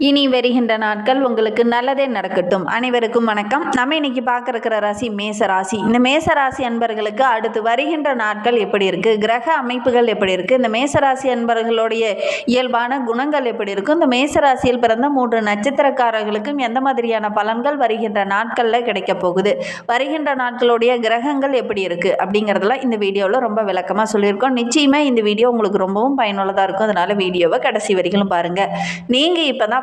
இனி வருகின்ற நாட்கள் உங்களுக்கு நல்லதே நடக்கட்டும். அனைவருக்கும் வணக்கம். நம்ம இன்னைக்கு பார்க்க இருக்கிற ராசி மேச ராசி இந்த மேச ராசி அன்பர்களுக்கு அடுத்து வருகின்ற நாட்கள் எப்படி இருக்கு? கிரக அமைப்புகள் எப்படி இருக்கு? இந்த மேச ராசி அன்பர்களுடைய இயல்பான குணங்கள் எப்படி இருக்கும்? இந்த மேச ராசியில் பிறந்த மூன்று நட்சத்திரக்காரர்களுக்கும் எந்த மாதிரியான பலன்கள் வருகின்ற நாட்களில் கிடைக்க போகுது? வருகின்ற நாட்களுடைய கிரகங்கள் எப்படி இருக்கு? அப்படிங்கிறதெல்லாம் இந்த வீடியோவில் ரொம்ப விளக்கமாக சொல்லியிருக்கோம். நிச்சயமாக இந்த வீடியோ உங்களுக்கு ரொம்பவும் பயனுள்ளதாக இருக்கும். அதனால வீடியோவை கடைசி வரைக்கும் பாருங்க. நீங்கள் இப்போ தான்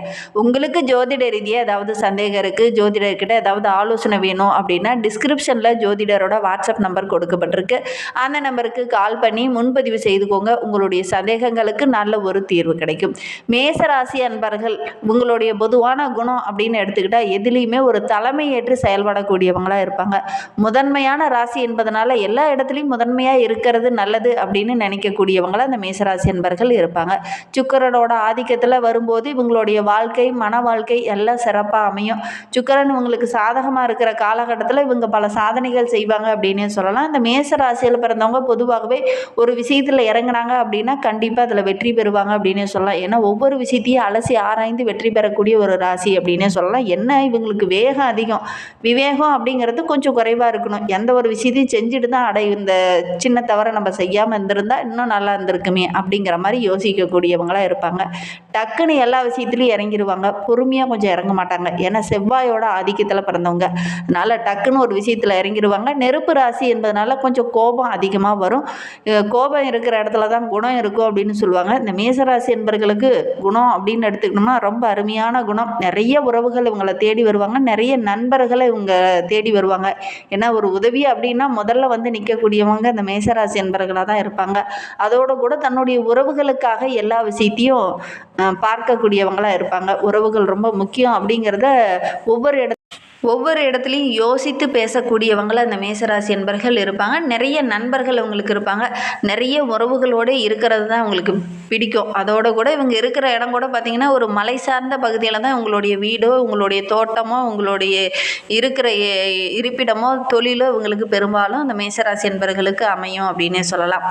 உங்களுக்கு ஜோதிட ரீதியாக ஏதாவது சந்தேகம் இருக்குது ஜோதிடர்கிட்ட ஏதாவது ஆலோசனை வேணும் அப்படின்னா டிஸ்கிரிப்ஷனில் ஜோதிடரோட வாட்ஸ்அப் நம்பர் கொடுக்கப்பட்டிருக்கு. அந்த நம்பருக்கு கால் பண்ணி முன்பதிவு செய்துக்கோங்க. உங்களுடைய சந்தேகங்களுக்கு நல்ல ஒரு தீர்வு கிடைக்கும். மேசராசி அன்பர்கள் உங்களுடைய பொதுவான குணம் அப்படின்னு எடுத்துக்கிட்டால் எதுலேயுமே ஒரு தலைமை ஏற்று செயல்படக்கூடியவங்களாக இருப்பாங்க. முதன்மையான ராசி என்பதனால எல்லா இடத்துலையும் முதன்மையாக இருக்கிறது நல்லது அப்படின்னு நினைக்கக்கூடியவங்களாக அந்த மேசராசி அன்பர்கள் இருப்பாங்க. சுக்கரனோட ஆதிக்கத்தில் வரும்போது இவங்களுடைய வாழ்க்கை மன வாழ்க்கை எல்லாம் சிறப்பாக அமையும். சுக்கரன் இவங்களுக்கு சாதகமாக இருக்கிற காலகட்டத்தில் இவங்க பல சாதனைகள் செய்வாங்க அப்படின்னே சொல்லலாம். இந்த மேச ராசியில் பிறந்தவங்க பொதுவாகவே ஒரு விஷயத்தில் இறங்குனாங்க அப்படின்னா கண்டிப்பாக அதில் வெற்றி பெறுவாங்க அப்படின்னே சொல்லலாம். ஏன்னா ஒவ்வொரு விஷயத்தையும் அலசி ஆராய்ந்து வெற்றி பெறக்கூடிய ஒரு ராசி அப்படின்னே சொல்லலாம். என்ன? இவங்களுக்கு வேகம் அதிகம். விவேகம் அப்படிங்கிறது கொஞ்சம் குறைவாக இருக்கணும். எந்த ஒரு விஷயத்தையும் செஞ்சுட்டு தான் அடை இந்த சின்ன தவறை நம்ம செய்யாமல் இருந்திருந்தால் இன்னும் நல்லா இருந்திருக்குமே அப்படிங்கிற மாதிரி யோசிக்கக்கூடியவங்களாக இருப்பாங்க. டக்குன்னு எல்லா விஷயத்துலையும் இறங்கிடுவாங்க பொறுமையாக கொஞ்சம் இறங்க மாட்டாங்க. ஏன்னா செவ்வாயோட ஆதிக்கத்தில் பிறந்தவங்க. அதனால் டக்குன்னு ஒரு விஷயத்தில் இறங்கிடுவாங்க நெருப்பு ராசி என்பதனால கொஞ்சம் கோபம் அதிகமாக வரும். கோபம் இருக்கிற இடத்துல தான் குணம் இருக்கும் அப்படின்னு சொல்லுவாங்க. இந்த மேசராசி என்பர்களுக்கு குணம் அப்படின்னு எடுத்துக்கணும்னா ரொம்ப அருமையான குணம். நிறைய உறவுகள் இவங்களை தேடி வருவாங்க. நிறைய நண்பர்களை இவங்க தேடி வருவாங்க. ஏன்னா ஒரு உதவி அப்படின்னா முதல்ல வந்து நிற்கக்கூடியவங்க இந்த மேசராசி என்பர்களாக தான் இருப்பாங்க. அதோடு கூட தன்னுடைய உறவுகளுக்காக எல்லா விஷயத்தையும் பார்க்கக்கூடியவங்களாக இருப்பாங்க. இருப்பாங்க. உறவுகள் ரொம்ப முக்கியம் அப்படிங்கிறத ஒவ்வொரு இட ஒவ்வொரு இடத்துலையும் யோசித்து பேசக்கூடியவங்கள அந்த மேசராசி என்பர்கள் இருப்பாங்க. நிறைய நண்பர்கள் அவங்களுக்கு இருப்பாங்க. நிறைய உறவுகளோடு இருக்கிறது தான் அவங்களுக்கு பிடிக்கும். அதோட கூட இவங்க இருக்கிற இடம் கூட பார்த்திங்கன்னா ஒரு மலை சார்ந்த பகுதியில் தான் உங்களுடைய வீடோ உங்களுடைய தோட்டமோ உங்களுடைய இருக்கிற இருப்பிடமோ தொழிலோ இவங்களுக்கு பெரும்பாலும் அந்த மேசராசி என்பர்களுக்கு அமையும் அப்படின்னே சொல்லலாம்.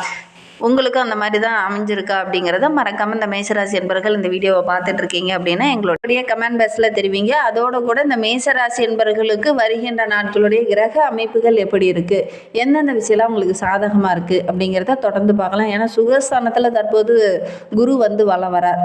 உங்களுக்கும் அந்த மாதிரி தான் அமைஞ்சிருக்கா அப்படிங்கிறத மறக்காமல் இந்த மேசராசி என்பர்கள் இந்த வீடியோவை பார்த்துட்டு இருக்கீங்க அப்படின்னா எங்களுடைய கமெண்ட் பாக்ஸில் தெரிவிங்க. அதோடு கூட இந்த மேசராசி என்பர்களுக்கு வருகின்ற நாட்களுடைய கிரக அமைப்புகள் எப்படி இருக்குது எந்தெந்த விஷயம்லாம் உங்களுக்கு சாதகமாக இருக்குது அப்படிங்கிறத தொடர்ந்து பார்க்கலாம். ஏன்னா சுகஸ்தானத்தில் தற்போது குரு வந்து வளம் வரார்.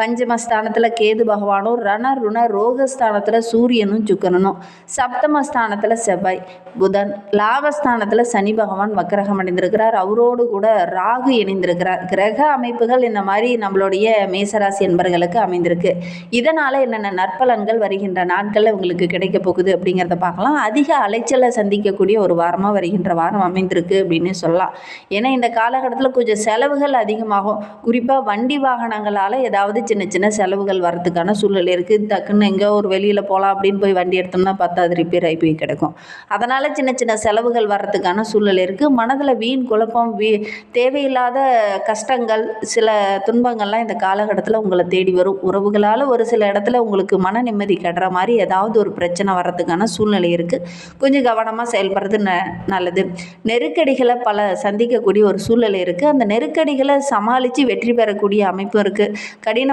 பஞ்சமஸ்தானத்தில் கேது பகவானும் ரண ருண ரோகஸ்தானத்தில் சூரியனும் சுக்கரனும். சப்தமஸ்தானத்தில் செவ்வாய் புதன். லாபஸ்தானத்தில் சனி பகவான் வக்கரகம் அடைந்திருக்கிறார். அவரோடு கூட ராகு இணைந்திருக்கிறார். கிரக அமைப்புகள் இந்த மாதிரி நம்மளுடைய மேசராசி என்பர்களுக்கு அமைந்திருக்கு. இதனால் என்னென்ன நற்பலன்கள் வருகின்ற நாட்களில் உங்களுக்கு கிடைக்க போகுது அப்படிங்கிறத பார்க்கலாம். அதிக அலைச்சலை சந்திக்கக்கூடிய ஒரு வாரமாக வருகின்ற வாரம் அமைந்திருக்கு அப்படின்னு சொல்லலாம். ஏன்னா இந்த காலகட்டத்தில் கொஞ்சம் செலவுகள் அதிகமாகும். குறிப்பாக வண்டி வாகனங்களால் ஏதாவது சின்ன சின்ன செலவுகள் வரதுக்கான சூழ்நிலை இருக்குது டக்குன்னு எங்கேயோ ஒரு வெளியில் போகலாம் அப்படின்னு போய் வண்டி எடுத்தோம்னா பார்த்தா அது ரிப்பேர் ஆகி போய் கிடக்கும். அதனால் சின்ன சின்ன செலவுகள் வர்றதுக்கான சூழ்நிலை இருக்குது மனதில் வீண் குழப்பம் வீ தேவையில்லாத கஷ்டங்கள் சில துன்பங்கள்லாம் இந்த காலகட்டத்தில் உங்களை தேடி வரும். உறவுகளால் ஒரு சில இடத்துல உங்களுக்கு மன நிம்மதி கெடுற மாதிரி ஏதாவது ஒரு பிரச்சனை வர்றதுக்கான சூழ்நிலை இருக்குது கொஞ்சம் கவனமாக செயல்படுறது ந நல்லது. நெருக்கடிகளை பல சந்திக்கக்கூடிய ஒரு சூழ்நிலை இருக்குது அந்த நெருக்கடிகளை சமாளித்து வெற்றி பெறக்கூடிய அமைப்பு இருக்குது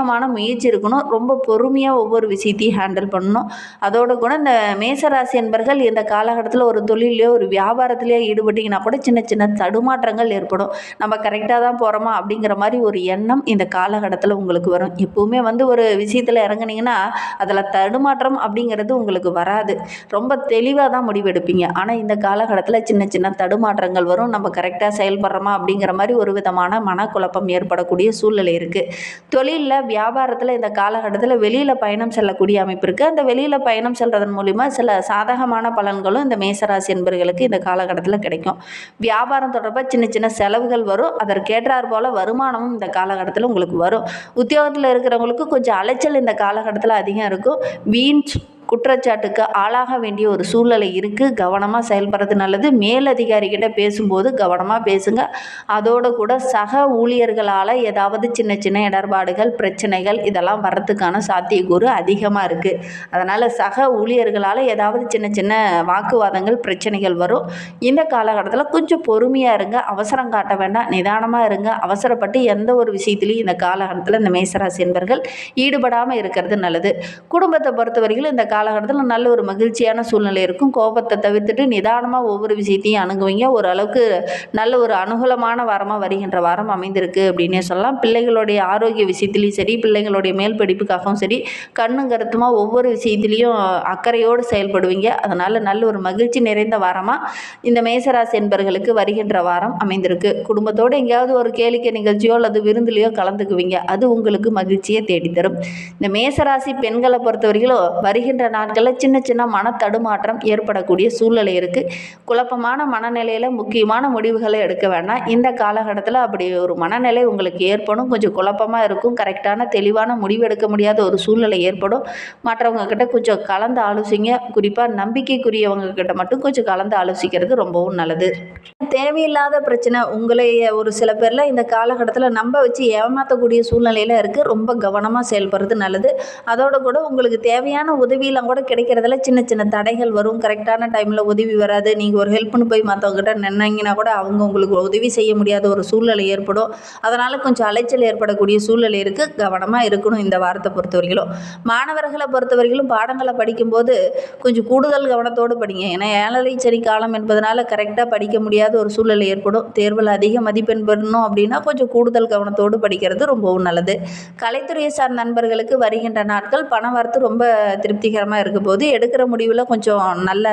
கடினமான முயற்சி இருக்கணும் ரொம்ப பொறுமையாக ஒவ்வொரு விஷயத்தையும் ஹேண்டில் பண்ணணும். அதோடு கூட இந்த மேசராசி என்பர்கள் இந்த காலகட்டத்தில் ஒரு தொழிலையோ ஒரு வியாபாரத்திலேயோ ஈடுபட்டிங்கன்னா கூட சின்ன சின்ன தடுமாற்றங்கள் ஏற்படும். நம்ம கரெக்டாக தான் போகிறோமா அப்படிங்கிற மாதிரி ஒரு எண்ணம் இந்த காலகட்டத்தில் உங்களுக்கு வரும். எப்போவுமே வந்து ஒரு விஷயத்தில் இறங்குனீங்கன்னா அதில் தடுமாற்றம் அப்படிங்கிறது உங்களுக்கு வராது. ரொம்ப தெளிவாக தான் முடிவெடுப்பீங்க. ஆனால் இந்த காலகட்டத்தில் சின்ன சின்ன தடுமாற்றங்கள் வரும். நம்ம கரெக்டாக செயல்படுறோமா அப்படிங்கிற மாதிரி ஒரு விதமான மனக்குழப்பம் ஏற்படக்கூடிய சூழ்நிலை இருக்குது தொழிலில் வியாபாரத்தில் இந்த காலகட்டத்தில் வெளியில் பயணம் செல்லக்கூடிய அமைப்பு இருக்குது அந்த வெளியில் பயணம் செல்றதன் மூலிமா சில சாதகமான பலன்களும் இந்த மேசராசி என்பவர்களுக்கு இந்த காலகட்டத்தில் கிடைக்கும். வியாபாரம் தொடர்பாக சின்ன சின்ன செலவுகள் வரும். அதற்கேற்றார் அதற்கேற்றாற் போல் வருமானமும் இந்த காலகட்டத்தில் உங்களுக்கு வரும். உத்தியோகத்தில் இருக்கிறவங்களுக்கு கொஞ்சம் அலைச்சல் இந்த காலகட்டத்தில் அதிகம் இருக்கும். வீண் குற்றச்சாட்டுக்கு ஆளாக வேண்டிய ஒரு சூழ்நிலை இருக்குது கவனமாக செயல்படுறது நல்லது. மேலதிகாரிகிட்ட பேசும்போது கவனமாக பேசுங்க. அதோடு கூட சக ஊழியர்களால் ஏதாவது சின்ன சின்ன இடர்பாடுகள் பிரச்சனைகள் இதெல்லாம் வர்றதுக்கான சாத்தியக்கூறு அதிகமாக இருக்குது அதனால் சக ஊழியர்களால் ஏதாவது சின்ன சின்ன வாக்குவாதங்கள் பிரச்சனைகள் வரும். இந்த காலகட்டத்தில் கொஞ்சம் பொறுமையாக இருங்க. அவசரம் காட்ட வேண்டாம். நிதானமாக இருங்க. அவசரப்பட்டு எந்த ஒரு விஷயத்துலையும் இந்த காலகட்டத்தில் இந்த மேசராசி என்பர்கள் ஈடுபடாமல் இருக்கிறது நல்லது. குடும்பத்தை பொறுத்த வரைக்கும் இந்த காலகட்டத்தில் நல்ல ஒரு மகிழ்ச்சியான சூழ்நிலை இருக்கும். கோபத்தை தவிர்த்துட்டு நிதானமாக ஒவ்வொரு விஷயத்தையும் அணுகுவீங்க. ஓரளவுக்கு நல்ல ஒரு அனுகூலமான வாரமாக வருகின்ற வாரம் அமைந்திருக்கு அப்படின்னே சொல்லலாம். பிள்ளைகளுடைய ஆரோக்கிய விஷயத்துலையும் சரி பிள்ளைகளுடைய மேல் படிப்புக்காகவும் சரி கண்ணும் கருத்துமாக ஒவ்வொரு விஷயத்துலையும் அக்கறையோடு செயல்படுவீங்க. அதனால் நல்ல ஒரு மகிழ்ச்சி நிறைந்த வாரமாக இந்த மேசராசி என்பர்களுக்கு வருகின்ற வாரம் அமைந்திருக்கு. குடும்பத்தோடு எங்கேயாவது ஒரு கேளிக்கை நிகழ்ச்சியோ அல்லது விருந்துலையோ கலந்துக்குவீங்க. அது உங்களுக்கு மகிழ்ச்சியை தேடித்தரும். இந்த மேசராசி பெண்களை பொறுத்தவரையிலும் வருகின்ற நாட்களில் சின்ன சின்ன மன தடுமாற்றம் ஏற்படக்கூடிய சூழ்நிலை இருக்குது குழப்பமான மனநிலையில் முக்கியமான முடிவுகளை எடுக்க வேண்டாம். இந்த காலகட்டத்தில் அப்படி ஒரு மனநிலை உங்களுக்கு ஏற்படும். கொஞ்சம் குழப்பமாக இருக்கும். கரெக்டான தெளிவான முடிவு எடுக்க முடியாத ஒரு சூழ்நிலை ஏற்படும். மற்றவங்க கிட்ட கொஞ்சம் கலந்து ஆலோசிங்க. குறிப்பாக நம்பிக்கைக்குரியவங்க கிட்ட மட்டும் கொஞ்சம் கலந்து ஆலோசிக்கிறது ரொம்பவும் நல்லது. தேவையில்லாத பிரச்சனை உங்களை ஒரு சில பேரில் இந்த காலகட்டத்தில் நம்ப வச்சு ஏமாற்றக்கூடிய சூழ்நிலையில் இருக்குது ரொம்ப கவனமாக செயல்படுறது நல்லது. அதோட கூட உங்களுக்கு தேவையான உதவியெல்லாம் கூட கிடைக்கிறதுல சின்ன சின்ன தடைகள் வரும். கரெக்டான டைமில் உதவி வராது. நீங்கள் ஒரு ஹெல்ப்னு போய் மற்றவங்ககிட்ட நின்னீங்கன்னா கூட அவங்க உங்களுக்கு உதவி செய்ய முடியாத ஒரு சூழ்நிலை ஏற்படும். அதனால் கொஞ்சம் அலைச்சல் ஏற்படக்கூடிய சூழ்நிலை இருக்குது கவனமாக இருக்கணும் இந்த வாரத்தை பொறுத்தவரையிலும் மாணவர்களை பொறுத்தவரையிலும் பாடங்களை படிக்கும்போது கொஞ்சம் கூடுதல் கவனத்தோடு படிங்க. ஏன்னா ஏழரை சனி காலம் என்பதனால் கரெக்டாக படிக்க முடியாத ஒரு சூழ்நிலை ஏற்படும். தேர்வில் அதிக மதிப்பெண் பெறணும் அப்படின்னா கொஞ்சம் கூடுதல் கவனத்தோடு படிக்கிறது ரொம்பவும் நல்லது. கலைத்துறையை சார்ந்த நண்பர்களுக்கு வருகின்ற நாட்கள் பணம் வரத்து ரொம்ப திருப்திகரமாக இருக்க போது எடுக்கிற முடிவில் கொஞ்சம் நல்ல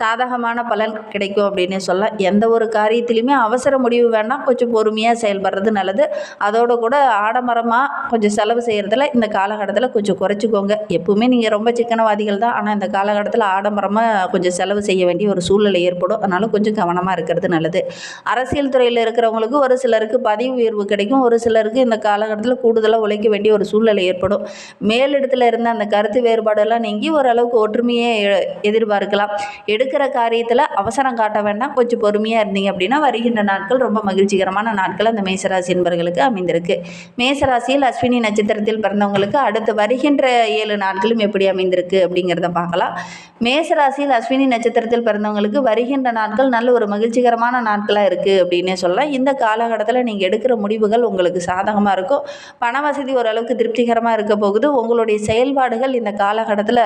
சாதகமான பலன் கிடைக்கும் அப்படின்னு சொல்லலாம். எந்த ஒரு காரியத்திலையுமே அவசர முடிவு வேணால் கொஞ்சம் பொறுமையாக செயல்படுறது நல்லது. அதோடு கூட ஆடம்பரமாக கொஞ்சம் செலவு செய்கிறதுல இந்த காலகட்டத்தில் கொஞ்சம் குறைச்சிக்கோங்க. எப்பவுமே நீங்கள் ரொம்ப சிக்கனவாதிகள் தான். ஆனால் இந்த காலகட்டத்தில் ஆடம்பரமாக கொஞ்சம் செலவு செய்ய வேண்டிய ஒரு சூழ்நிலை ஏற்படும். அதனால் கொஞ்சம் கவனமாக இருக்கிறது நல்லது. அரசியல் துறையில் இருக்கிறவங்களுக்கு ஒரு சிலருக்கு பதவி உயர்வு கிடைக்கும். ஒரு சிலருக்கு இந்த காலகட்டத்தில் கூடுதலாக உழைக்க வேண்டிய ஒரு சூழ்நிலை ஏற்படும். மேலிடத்தில் இருந்த அந்த கருத்து வேறுபாடெல்லாம் நீங்கி ஓரளவுக்கு ஒற்றுமையை எ- எதிர்பார்க்கலாம். எடுக்கிற காரியத்தில் அவசரம் காட்ட வேண்டாம். கொஞ்சம் பொறுமையாக இருந்தீங்க அப்படின்னா வருகின்ற நாட்கள் ரொம்ப மகிழ்ச்சிகரமான நாட்கள் அந்த மேசராசி என்பவர்களுக்கு அமைந்திருக்கு. மேசராசியில் அஸ்வினி நட்சத்திரத்தில் பிறந்தவங்களுக்கு அடுத்து வருகின்ற ஏழு நாட்களும் எப்படி அமைந்திருக்கு அப்படிங்கிறத பார்க்கலாம். மேசராசியில் அஸ்வினி நட்சத்திரத்தில் பிறந்தவங்களுக்கு வருகின்ற நாட்கள் நல்ல ஒரு மகிழ்ச்சிகரமான நாட்களாக இருக்குது அப்படின்னே சொல்லலாம் இந்த காலகட்டத்தில் நீங்கள் எடுக்கிற முடிவுகள் உங்களுக்கு சாதகமாக இருக்கும். பண வசதி ஓரளவுக்கு திருப்திகரமாக இருக்க போகுது. உங்களுடைய செயல்பாடுகள் இந்த காலகட்டத்தில்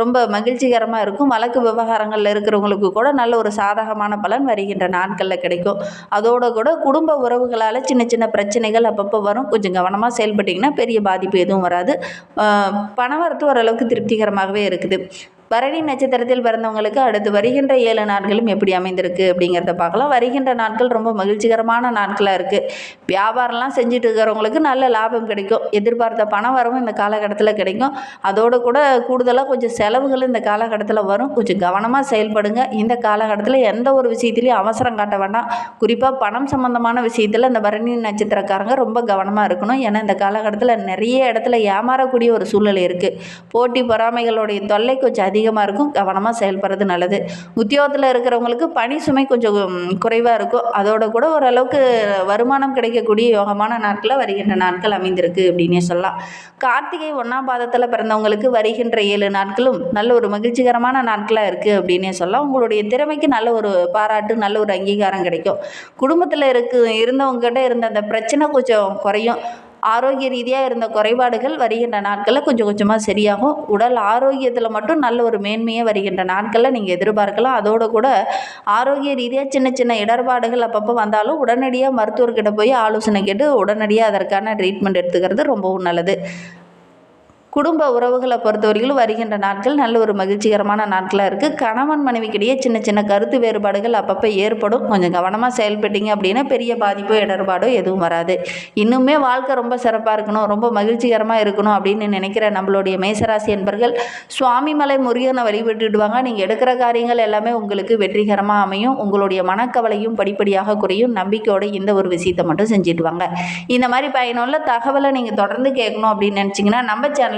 ரொம்ப மகிழ்ச்சிகரமாக இருக்கும். வழக்கு விவகாரங்களில் இருக்கிறவங்களுக்கு கூட நல்ல ஒரு சாதகமான பலன் வருகின்ற நாட்களில் கிடைக்கும். அதோட கூட குடும்ப உறவுகளால் சின்ன சின்ன பிரச்சனைகள் அப்பப்போ வரும். கொஞ்சம் கவனமாக செயல்பட்டிங்கன்னா பெரிய பாதிப்பு எதுவும் வராது. பணவரத்து பண வரத்து ஓரளவுக்கு திருப்திகரமாகவே இருக்குது. பரணி நட்சத்திரத்தில் பிறந்தவங்களுக்கு அடுத்து வருகின்ற ஏழு நாட்களும் எப்படி அமைந்திருக்கு அப்படிங்கிறத பார்க்கலாம். வருகின்ற நாட்கள் ரொம்ப மகிழ்ச்சிகரமான நாட்களாக இருக்குது வியாபாரம்லாம் செஞ்சுட்டு இருக்கிறவங்களுக்கு நல்ல லாபம் கிடைக்கும். எதிர்பார்த்த பணம் வரவும் இந்த காலகட்டத்தில் கிடைக்கும். அதோடு கூட கூடுதலாக கொஞ்சம் செலவுகள் இந்த காலகட்டத்தில் வரும். கொஞ்சம் கவனமாக செயல்படுங்க. இந்த காலகட்டத்தில் எந்த ஒரு விஷயத்துலையும் அவசரம் காட்ட வேண்டாம். குறிப்பாக பணம் சம்மந்தமான விஷயத்தில் இந்த பரணி நட்சத்திரக்காரங்க ரொம்ப கவனமாக இருக்கணும். ஏன்னா இந்த காலகட்டத்தில் நிறைய இடத்துல ஏமாறக்கூடிய ஒரு சூழ்நிலை இருக்குது போட்டி பொறாமைகளுடைய தொல்லை கொஞ்சம் அதிகமாக இருக்கும் கவனமாக செயல்படுறது நல்லது. உத்தியோகத்தில் இருக்கிறவங்களுக்கு பணி சுமை கொஞ்சம் குறைவாக இருக்கும். அதோட கூட ஓரளவுக்கு வருமானம் கிடைக்கக்கூடிய யோகமான நாட்களில் வருகின்ற நாட்கள் அமைந்திருக்கு அப்படின்னே சொல்லலாம். கார்த்திகை ஒன்றாம் பாதத்தில் பிறந்தவங்களுக்கு வருகின்ற ஏழு நாட்களும் நல்ல ஒரு மகிழ்ச்சிகரமான நாட்களாக இருக்குது அப்படின்னே சொல்லலாம். உங்களுடைய திறமைக்கு நல்ல ஒரு பாராட்டு நல்ல ஒரு அங்கீகாரம் கிடைக்கும். குடும்பத்தில் இருக்கு இருந்தவங்ககிட்ட இருந்த அந்த பிரச்சனை கொஞ்சம் குறையும். ஆரோக்கிய ரீதியாக இருந்த குறைபாடுகள் வருகின்ற நாட்களில் கொஞ்சம் கொஞ்சமாக சரியாகும். உடல் ஆரோக்கியத்தில் மட்டும் நல்ல ஒரு மேன்மையை வருகின்ற நாட்களில் நீங்கள் எதிர்பார்க்கலாம். அதோடு கூட ஆரோக்கிய ரீதியாக சின்ன சின்ன இடர்பாடுகள் அப்பப்போ வந்தாலும் உடனடியாக மருத்துவர்கிட்ட போய் ஆலோசனை கேட்டு உடனடியாக அதற்கான ட்ரீட்மெண்ட் எடுத்துக்கிறது ரொம்பவும் நல்லது. குடும்ப உறவுகளை பொறுத்தவரையிலும் வருகின்ற நாட்கள் நல்ல ஒரு மகிழ்ச்சிகரமான நாட்களாக இருக்குது கணவன் மனைவிக்கிடையே சின்ன சின்ன கருத்து வேறுபாடுகள் அப்பப்போ ஏற்படும். கொஞ்சம் கவனமாக செயல்பட்டீங்க அப்படின்னா பெரிய பாதிப்போ இடர்பாடோ எதுவும் வராது. இன்னுமே வாழ்க்கை ரொம்ப சிறப்பாக இருக்கணும் ரொம்ப மகிழ்ச்சிகரமாக இருக்கணும் அப்படின்னு நினைக்கிற நம்மளுடைய மேசராசி என்பர்கள் சுவாமிமலை முருகனை வழிபட்டுடுவாங்க. நீங்கள் எடுக்கிற காரியங்கள் எல்லாமே உங்களுக்கு வெற்றிகரமாக அமையும். உங்களுடைய மனக்கவலையும் படிப்படியாக குறையும். நம்பிக்கையோட இந்த ஒரு விஷயத்தை மட்டும் செஞ்சிடுவாங்க இந்த மாதிரி பயனுள்ள தகவலை நீங்கள் தொடர்ந்து கேட்கணும் அப்படின்னு நினச்சிங்கன்னா நம்ம சேனல்